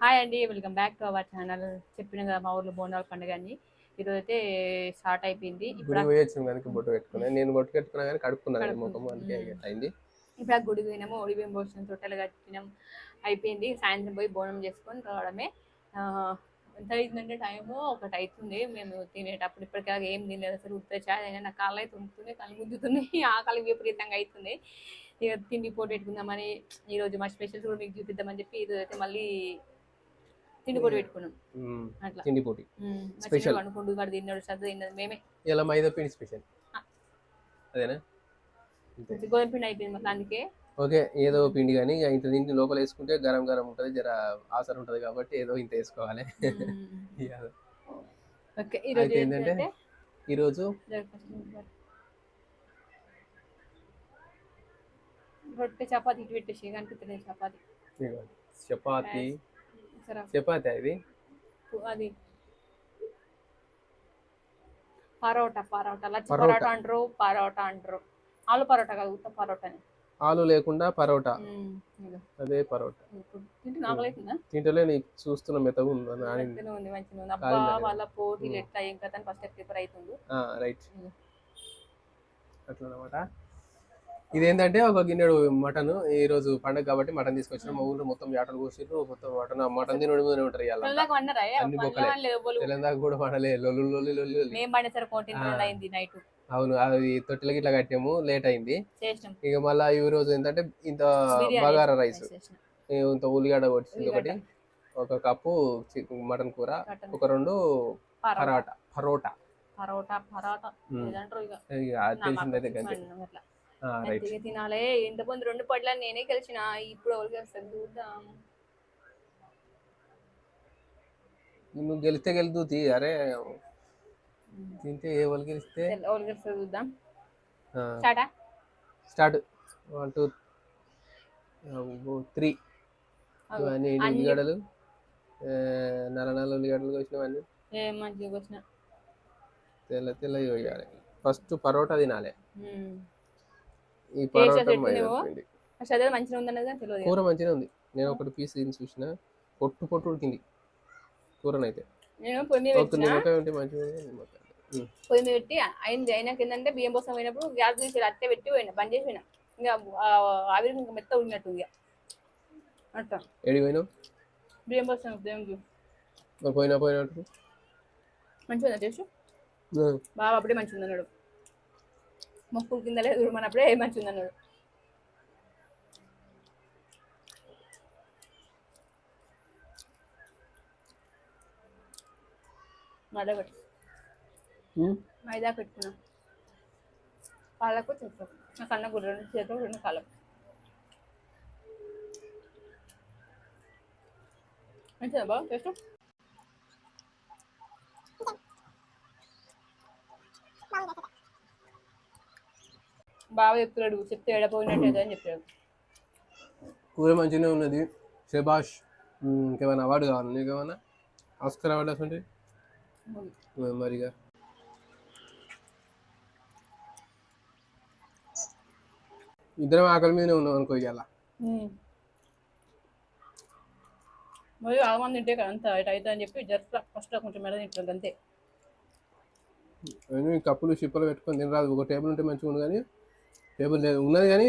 Hi అండి welcome back to our channel. చెప్పిన కదా మా ఊర్లో బోనాల పండుగ అని. ఈరోజు అయితే స్టార్ట్ అయిపోయింది. ఇప్పుడు కనుక బొట్టు పెట్టుకున్నాను నేను బొట్టు పెట్టుకున్నా కానీ కడుక్కున్నాను కడుక్కున్నా. ముఖం అందుకే అయింది. ఇప్పుడు ఆ గుడికి పోయినాము ఒడి బియ్యం పోసిన తొట్టెలు కట్టినాం. అయిపోయింది. సాయంత్రం పోయి బోనం చేసుకొని రావడమే. ఆ, ఎంత అయిందంటే టైము ఒకటి అవుతుంది మేము తినేటప్పుడు ఇప్పటికే ఏం తినలేదు. అసలు ఉత్తర చాయ్ అయినా నా కాళ్ళు అయితే ఉంటున్నాయి కళ్ళు గుంజుతున్నాయి ఆకలి విపరీతంగా అవుతుంది ఇక తిండి పోటీ పెట్టుకుందామని ఈరోజు మా స్పెషల్స్ కూడా మీకు చూపిద్దామని చెప్పి ఈరోజు అయితే మళ్ళీ తిండి పోటీ పెట్టుకున్నాం. అట్లా. తిండి పోటీ అనుకుంటూ వాడు తిన్నాడు సర్దు తిన్నది మేమే. ఇలా మైదా పిండి స్పెషల్. అదేనా. గోధుమ పిండి అయిపోయింది మాకు అందుకే. ఓకే ఏదో పిండి కానీ ఇంత దీంట్లో లోపల వేసుకుంటే గరం గరం ఉంటుంది జర ఆసర ఉంటుంది కాబట్టి ఏదో ఇంత వేసుకోవాలి. ఏంటంటే ఈరోజు రొట్టె చపాతి ఇటు పెట్టేసి కనిపిస్తుంది చపాతి. చపాతి చపాతి ఇది అది. పరోటా పరోటా. లచ్చి పరోటా. అంటారు పరోటా అంటారు. ఆలు పరోటా కాదు ఉత్త పరోటాని. ఆలు లేకుండా పరోటా. అదే పరోటా. తింటలే నీకు చూస్తున్న మెత్తగా ఉంది మంచిగా ఉంది మంచిగా ఉంది. అబ్బా? వాళ్ళ పోటీలు ఎట్లా ఏం కదా ఫస్ట్ ప్రిపేర్ అవుతుంది రైట్. అట్లా అనమాట ఇదేంటంటే ఒక గిన్నెడు మటన్ ఈ రోజు పండగ కాబట్టి మటన్ తీసుకొచ్చిన. మా ఊళ్ళో మొత్తం యాటలు కోసిర్రు మొత్తం మటన్ మటన్ తినడం మీదనే ఉంటారు అన్ని బొక్కలే. తెలంగాణ కూడా లొల్లు లొల్లి లొల్లి నైట్. అవును అది తొట్టెలకి ఇట్లా కట్టాము లేట్ అయింది. ఇక మళ్ళా ఈ రోజు ఏంటంటే ఇంత బగారా రైస్. ఇంత ఉల్లిగడ్డ కొట్టింది ఒకటి. ఒక కప్పు మటన్ కూర. ఒక రెండు పరోటా. పరాటా. పరోటా. పరోటా తెలిసిందైతే మంచిగా తినాలే. ఇంత ముందు రెండు పట్ల నేనే గెలిచిన ఇప్పుడు ఎవరు గెలుస్తారు చూద్దాం. నువ్వు గెలిస్తే గెలుతూ తీ అరే తింటే ఏ వాళ్ళు గెలిస్తే? ఎవరు చూద్దాం. స్టార్టా? స్టార్ట్. One two three. ఇవన్నీ ఉల్లిగడ్డలు? నల్ల నల్ల ఉల్లిగడ్డలు వచ్చినవన్నీ ఏం మంచిగా వచ్చిన తెల్ల తెల్ల వేయాలి ఫస్ట్ పరోటా తినాలి. ఈ పరోటా చదివి మంచిగా ఉందన్నది కానీ తెలియదు కూర మంచిగా ఉంది. నేను ఒకటి పీస్ తిని చూసిన పొట్టు పొట్టు ఉడికింది. కూరనైతే. నేను పొయ్యి ఉంటే మంచిగా ఉంది. పొయ్యి మీద పెట్టి అయింది. అయినాక ఏంటంటే బియ్యం కోసం పోయినప్పుడు గ్యాస్ తీసి అట్టే పెట్టి పోయినా బంద్ చేసి పోయినా ఇంకా ఆవిరి ఇంకా మెత్త ఉన్నట్టు ఇక. అట్లా ఏడికి పోయినావు? బియ్యం కోసం పోయినా పోయినట్టు మంచిగా ఉందా టేస్ట్? బాగా అప్పుడే మంచిగా ఉంది అన్నాడు మొక్కులు కింద లేదు మంచిగా ఉంది అన్నాడు. మైదా పెట్టుకున్నాం. పాలకు చెప్పు నా కన్న గుడ్డ రెండు చేతులు రెండు కాలం మంచిదా బాగా టేస్ట్? బాగా చెప్తున్నాడు చెప్తే ఎడపోయినట్టు అని చెప్పాడు. కూర మంచిగానే ఉన్నది. ఉమ్, ఇంకేమైనా అవార్డు కావాలి? నీకేమైనా? ఆస్కర్ అవార్డు అసలు మరిగా? ఇద్దరం ఆకలి మీదనే ఉన్నాం అనుకో ఇవాళ మరి ఆగమని తింటే అంత ఇటు అవుతుంది అని చెప్పి జస్ట్ ఫస్ట్ కొంచెం మెడ తింటుంది అంతే. కప్పులు షిప్పులు పెట్టుకొని తినరాదు. ఒక టేబుల్ ఉంటే మంచిగా ఉంది కానీ టేబుల్ లేదు. ఉన్నది కానీ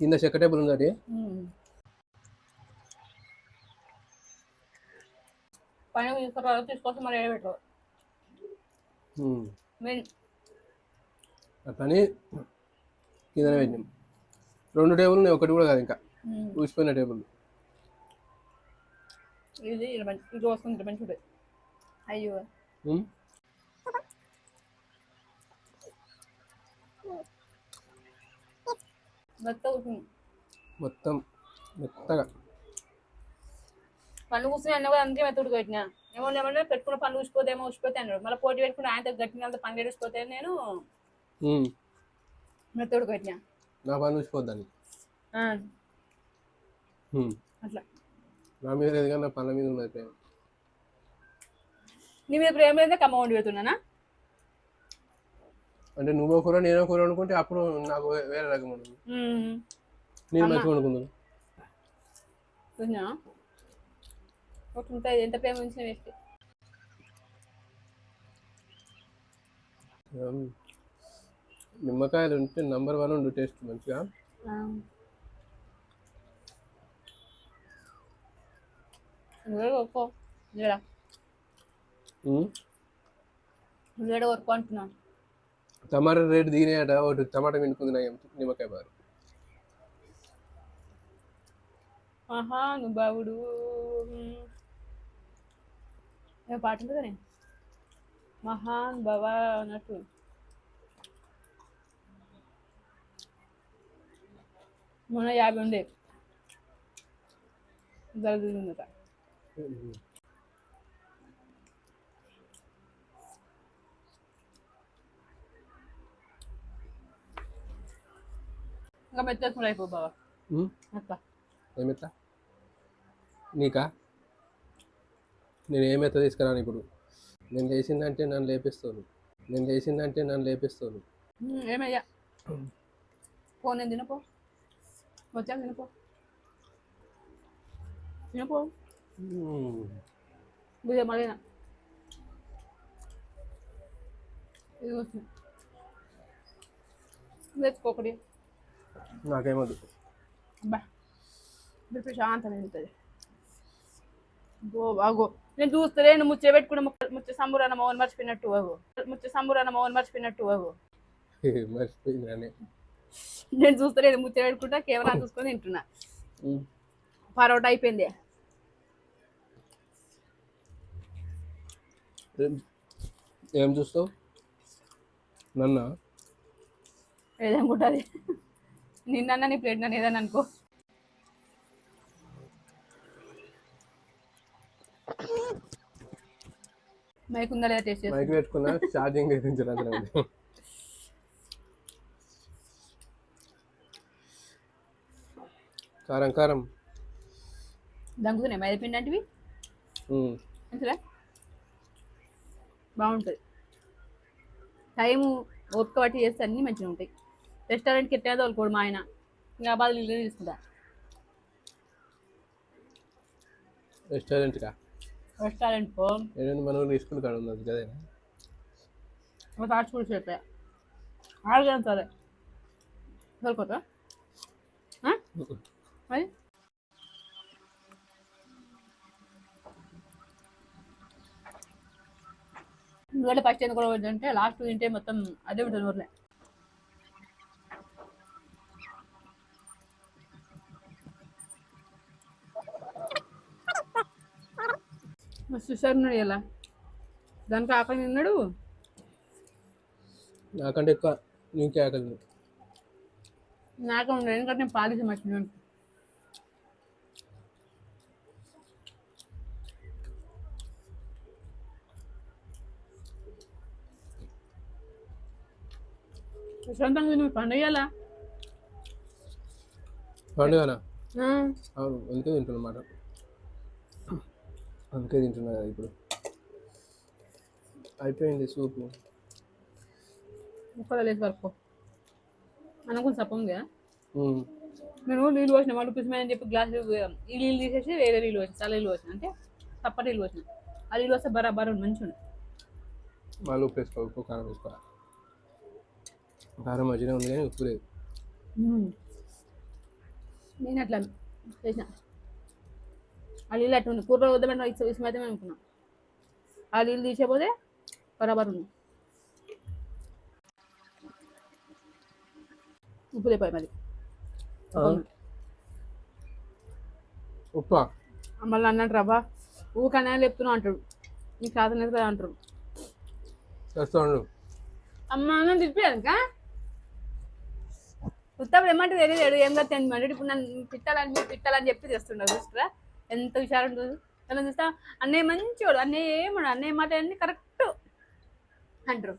కింద చెక్క టేబుల్ ఉంది అది పైన తీసుకురా తీసుకొస్తే మరి ఏడబెట్టరు అట్లని కిందనే పెట్టినాం. రెండు టేబుల్ ఉన్నాయి ఒకటి కూడా కాదు ఇంకా. ఊసిపోయిన టేబుల్. ఇది ఇది వస్తుంది మంచి ఉంటుంది అయ్యో. ఉమ్. మెత్త మెత్తగా. పండు కూర్చుని అన్న కూడా అందుకే మెత్త ఉడికి ఏమన్నా ఏమన్నా పెట్టుకున్న పండు ఊసిపోతేమో ఊసిపోతే అన్నాడు. మళ్ళీ పోటీ పెట్టుకుని ఆయన గట్టిన పండు ఏడుసిపోతే నేను ఉమ్. మెత్త ఉడికి నా పని ఊసిపోద్దని. అట్లా. నా మీద లేదు కానీ నా పళ్ళ మీద ఉన్నది ప్రేమ. నీ మీద ప్రేమ లేదా కమ్మ వండి పెడుతున్నానా? అంటే నువ్వో కూర నేనో కూర అనుకుంటే అప్పుడు నాకు వేరే రకం ఉండదు నేను. మంచిగా అనుకుందాను ఉంటుంది ఎంత ప్రేమ ఉంచిన. నిమ్మకాయలు ఉంటే నంబర్ వన్ ఉండు టేస్ట్ మంచిగా. లేడ కొనుక్కో అంటున్నాను. టమాటా రేటు దిగినాయట ఒకటి టమాటా వినుకుంది నిమ్మకాయ బారు. ఆహా నువ్వు బావుడు ఏ పాట ఉంటుంది మహాన్ భవ అన్నట్టు. మొన్న యాభై ఉండే. జరుగుతుందట ఇంకా మెత్తకుండా అయిపో బావా. ఉమ్. అట్లా ఏమెత్తా నీకా? నేను ఏమెత్త తీసుకురాను ఇప్పుడు? నేను లేచిందంటే నన్ను లేపిస్తాను. నేను లేచిందంటే నన్ను లేపిస్తాను. ఏమయ్యా? ఫోన్ నేను తినపో. వచ్చాక తినపో. తినపో. మళ్ళీనా ఇది వస్తుంది తెచ్చుకోకడి నాకేమద్దు అబ్బా ఇప్పుడు ప్రశాంతంగా ఉంటుంది గో బాగో నేను చూస్తే నువ్వు ముచ్చ పెట్టుకున్న ముచ్చ సంబురాన మౌన్ మర్చిపోయినట్టు అగో ముచ్చ సంబురాన మౌన్ మర్చిపోయినట్టు అగో మర్చిపోయిందని. నేను చూస్తలేదు ముచ్చ పెట్టుకుంటా కేవలం చూసుకొని తింటున్నా. పరోటా అయిపోయింది. ఏం- ఏం చూస్తావు? నన్న? ఏదనుకుంటుంది నిన్న నీ ప్లేట్ నన్ను ఏదని అనుకో. మైక్ ఉందా లేదా టేస్ట్ మైక్ పెట్టుకున్నా ఛార్జింగ్ ఎదించలేదు కారం కారం. దంగుతున్నాయి మైదా పిండి అంటివి. మంచిదా బాగుంటుంది. టైము ఓపిక పట్టి చేస్తే అన్నీ మంచిగా ఉంటాయి రెస్టారెంట్కి ఎట్లా తోలుకోడు మా ఆయన. ఇంకా బాధలు ఇల్లు తీసుకుంటా. రెస్టారెంట్కా? రెస్టారెంట్ పో. ఏదైనా మన ఊళ్ళో స్కూల్ కాడ ఉన్నది కదే ఒక తాచి కూడా చెప్పా. ఆడగాను సరే. ఆ? మరి? నువ్వు ఫస్ట్ ఎందుకు కూడా అంటే లాస్ట్ తింటే మొత్తం అదే ఉంటుంది ఊర్లే. సుషార్ ఉన్నాడు ఇలా దానికి ఆకలి ఉన్నాడు నాకంటే ఎక్కువ నీకే ఆకలి. నాకే ఉన్నాడు ఎందుకంటే నేను పాలిసి మర్చిపోయాను. ప్రశాంతంగా నువ్వు పండుగలా పండుగనా? అవును అందుకే తింటున్నా మాట? అందుకే తింటున్నా కదా ఇప్పుడు. అయిపోయింది సూపు. ముక్కలు లేచి వరకు అనుకుని కదా. నేను నీళ్ళు పోసిన వాళ్ళు పిసిమని చెప్పి గ్లాస్ ఈ నీళ్ళు తీసేసి వేరే నీళ్ళు పోసిన చల్ల నీళ్ళు పోసిన అంటే తప్ప నీళ్ళు పోసిన. ఆ నీళ్ళు వస్తే బరాబర్ మంచిగా ఉంది. మళ్ళీ ఉప్పు వేసుకో ఉప్పు కారం వేసుకో. కారం మంచిగా ఉంది కానీ ఉప్పు లేదు. నేను అట్లా చేసిన. ఆ నీళ్ళు ఉంది కూరలో వద్దామంటే ఇసు ఇసుమైతే అనుకున్నాం. ఆ నీళ్ళు తీసేపోతే బరాబర్ ఉంది ఉప్పు లేపాయి మరి. ఉప్పా. మళ్ళీ అన్నట్టు రవ్వ ఊకనే లేపుతున్నావు అంటాడు. నీకు సాధన కదా అంటారు చేస్తా ఉండు. అమ్మ నన్ను తిప్పాక ఉత్తప్పుడు ఏమంటే తెలియదు ఏం కదా తెలియదు ఇప్పుడు నన్ను తిట్టాలని తిట్టాలని చెప్పి తెస్తుండవు చూస్తారా ఎంత హుషారు ఉంటుంది. అలా చూస్తా అన్నయ్య మంచివాడు అన్నయ్య ఏమడు అన్నయ్య మాట అన్ని కరెక్ట్ అంటారు.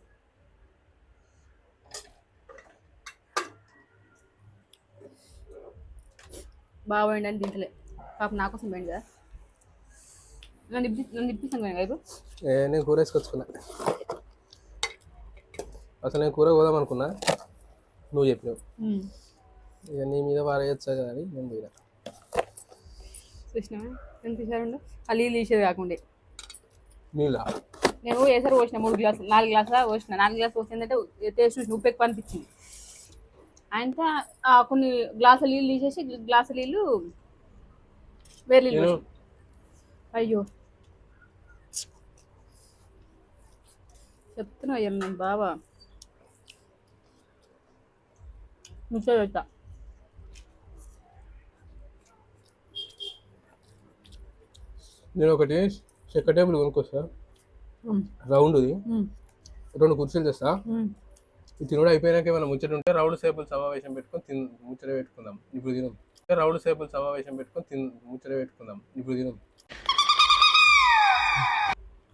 బాగుండి అని తింటలే. పాప నా కోసం పోయింది కదా. నన్ను ఇప్పి నన్ను ఇప్పిస్తాను కదా ఇప్పుడు నేను కూర వేసుకొచ్చుకున్నా. అసలు నేను కూర పోదాం అనుకున్నా. నువ్వు చెప్పినావు. ఇక నీ మీద పారేయచ్చా కదా అని నేను పోయినా. చూసినా? ఎంత తీసారండి ఆ నీళ్ళు తీసేది కాకుండా. నీళ్ళ? నేను వేసారు పోసిన? మూడు గ్లాసులు. నాలుగు గ్లాసులు పోసిన. నాలుగు గ్లాసులు పోసిందంటే టేస్ట్ చూసి ఉప్పు ఎక్కువ అనిపించింది. అంటే ఆ కొన్ని గ్లాసులు నీళ్ళు తీసేసి గ్లాసు నీళ్ళు వేరే నీళ్ళు. అయ్యో. చెప్తున్నా అయ్యా బాబా ముచ్చట నేను ఒకటి చెక్క టేబుల్ కొనుక్కొస్తా. రౌండ్ది. రెండు కుర్చీలు తెస్తా. తినడం అయిపోయినాక ఏమైనా ముచ్చట ఉంటే రౌండ్ సేపులు సమావేశం పెట్టుకొని తిన్ ముచ్చట పెట్టుకుందాం. ఇప్పుడు తినం. రౌండ్ సేపులు సమావేశం పెట్టుకొని తిన్ ముచ్చట పెట్టుకుందాం. ఇప్పుడు తినం.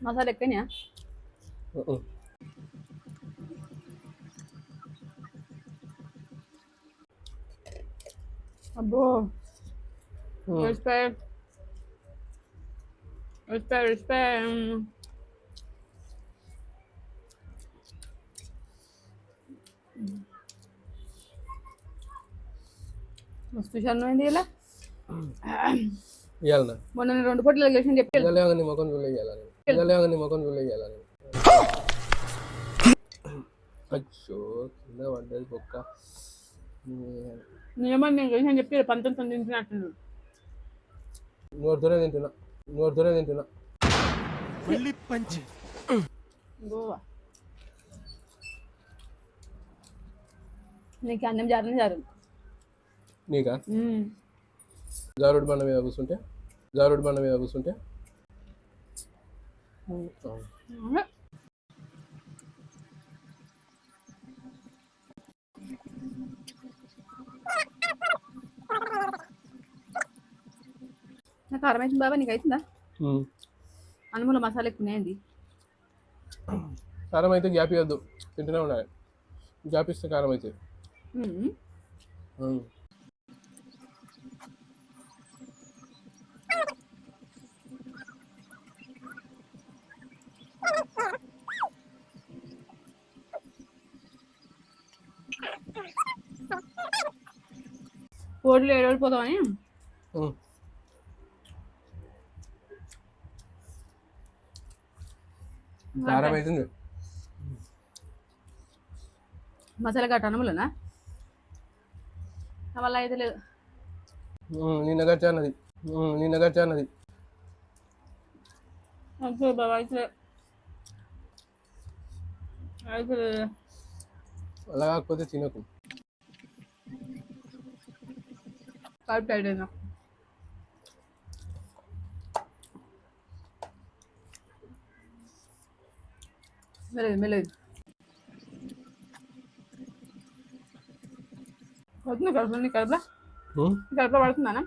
మసాలా ఎక్కనే. అబ్బో. Respect, respect. మస్తు షన్ను అయింది ఇలా ఇవ్వాలన్నా మొన్న నేను రెండు పూటలు గెలిచిన చెప్పి నీ ముఖం చూడలే ఇవ్వాలని ఇవ్వలేక నీ ముఖం చూడలే ఇవ్వాలని అచ్చో కింద పడ్డది బొక్క నేనేమో నేను గెలిచిన చెప్పి పంతొమ్మిది తింటున్నట్టున్నాడు నోరుతోనే తింటున్నా నోరుతోనే తింటున్నా గోవా. నీకు అన్నం జారని జారు నీకా? జారుడు బండ మీద కూర్చుంటే? జారుడు బండ మీద కూర్చుంటే? నాకు కారం అవుతుంది బాబా నీకు అవుతుందా ఉమ్. అన్నముల మసాలా ఎక్కువ ఉన్నాయండి కారం అయితే గ్యాప్ ఇవ్వద్దు తింటూనే ఉండాలి. గ్యాప్ ఇస్తే కారం అయితే ఉమ్. కోడిలో కారం అవుతుంది మసాలా గట్ట అన్నములనా? నా వల్ల అయితే లేదు. నిన్న గడిచా అన్నది నిన్న గడిచా అన్నది. అలా కాకపోతే తినకు. మెలేదు మెలేదు పడుతుంది కడుపు నీ కడుపులో కడుపులో? పడుతుందానా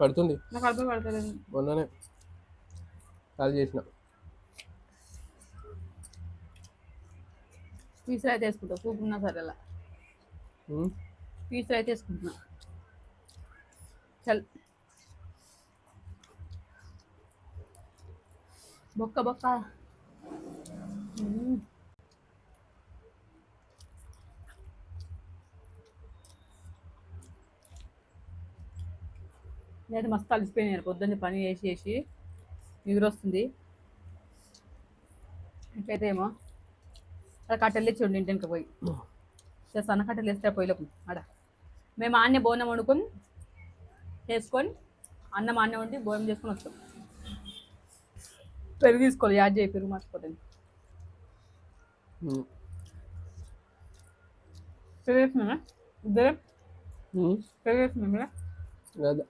పడుతుంది నా కడుపులో పడతలేదు. మొన్ననే కాల్ చేసిన. పీసులు అయితే వేసుకుంటా ఉన్నా సరే అలా పీసులు అయితే వేసుకుంటున్నా. చల్. బొక్క బొక్క. నేను మస్తు అలసిపోయినాను పొద్దున్న పని చేసి చేసి నిద్ర వస్తుంది ఇట్లయితే ఏమో. అక్కడ కట్టెలు తెచ్చి ఉండి ఇంటికి పోయి. సన్న కట్టెలు వేస్తే పొయ్యిలోకి ఆడ. మేము ఆన్నే బోనం వండుకొని చేసుకొని అన్నం ఆన్నే వండి భోజనం చేసుకొని వస్తాం. పెరుగు తీసుకోవాలి. యాడ్ చేయి. పెరుగు మర్చిపోతుంది వేస్తున్నామా ఇద్దరం కదా అదే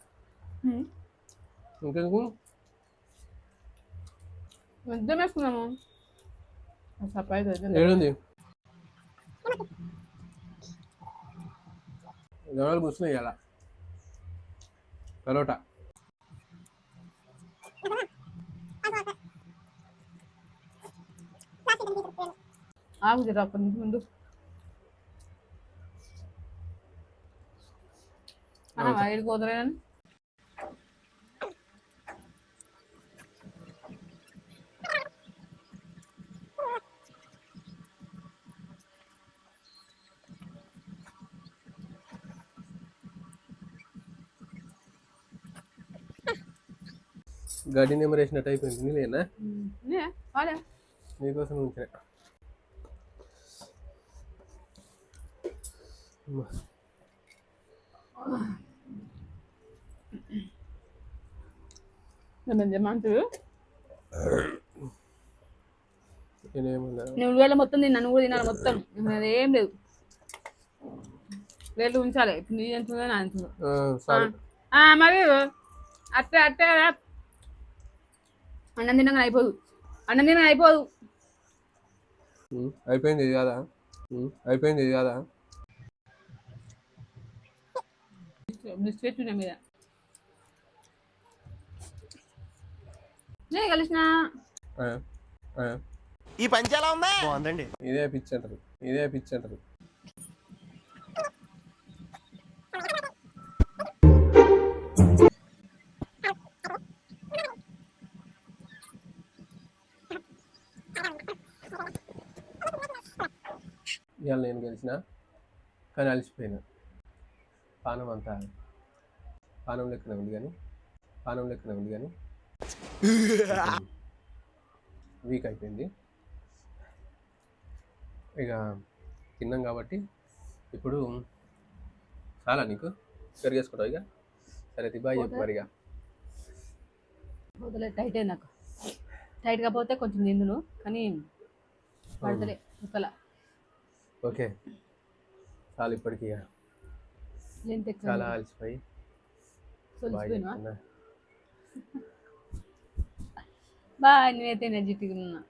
ఇంకెందుకు ఇద్దరం వేసుకున్నాము సర్ప్రైజ్ ఏడుంది ఎవరు కూర్చున్నాయి ఇలా పరోటా ఆగు జర అప్పటి నుంచి ముందు అన్న వైడ్ కుదరని గడ్డి నెంబర్ వేసినట్టు అయిపోయింది నీలేనా నే, వాడే. నీకోసం ఉంచిన నేను ఉల్లిగడ్డ మొత్తం తిన్నా నువ్వు తినాలి మొత్తం. ఏం లేదు. వేలు ఉంచాలి. ఇప్పుడు నీ ఎంత ఉందో నా ఎంత ఉందో. ఆ, సరే. ఆ, మరి అట్టే అట్టే కదా. అన్నం తినగా అయిపోదు. అన్నం తినగా అయిపోదు. అయిపోయింది కదా. అయిపోయింది కదా. మీద. నేను కలిసిన. ఈ పంచి ఎలా ఉంది? బాగుందండి. ఇదే పిచ్చి అంటారు. ఇదే పిచ్చి అంటారు. ఇవాళ నేను గెలిచిన కానీ అలసిపోయినా. పానం అంతా పానం లెక్కనే ఉంది కానీ పానం లెక్కనే ఉంది కానీ. వీక్ అయిపోయింది. ఇక తిన్నాం కాబట్టి ఇప్పుడు చాలా నీకు పెరిగేసుకుంటావు ఇక. సరే తిబాయి చెప్పు మరి ఇక పోతలే టైట్ అయింది నాకు. టైట్గా పోతే కొంచెం నిందును కానీ పడతలే ఉక్కల ఓకే. చాలా ఇప్పటికి లెంత్ ఎక్కువ చాలా అలసిపోయి బాయ్ సొలిసిపోయినా చెప్తున్నా. బాయ్ నేనైతే ఎనర్జెటిక్ ఉన్నా.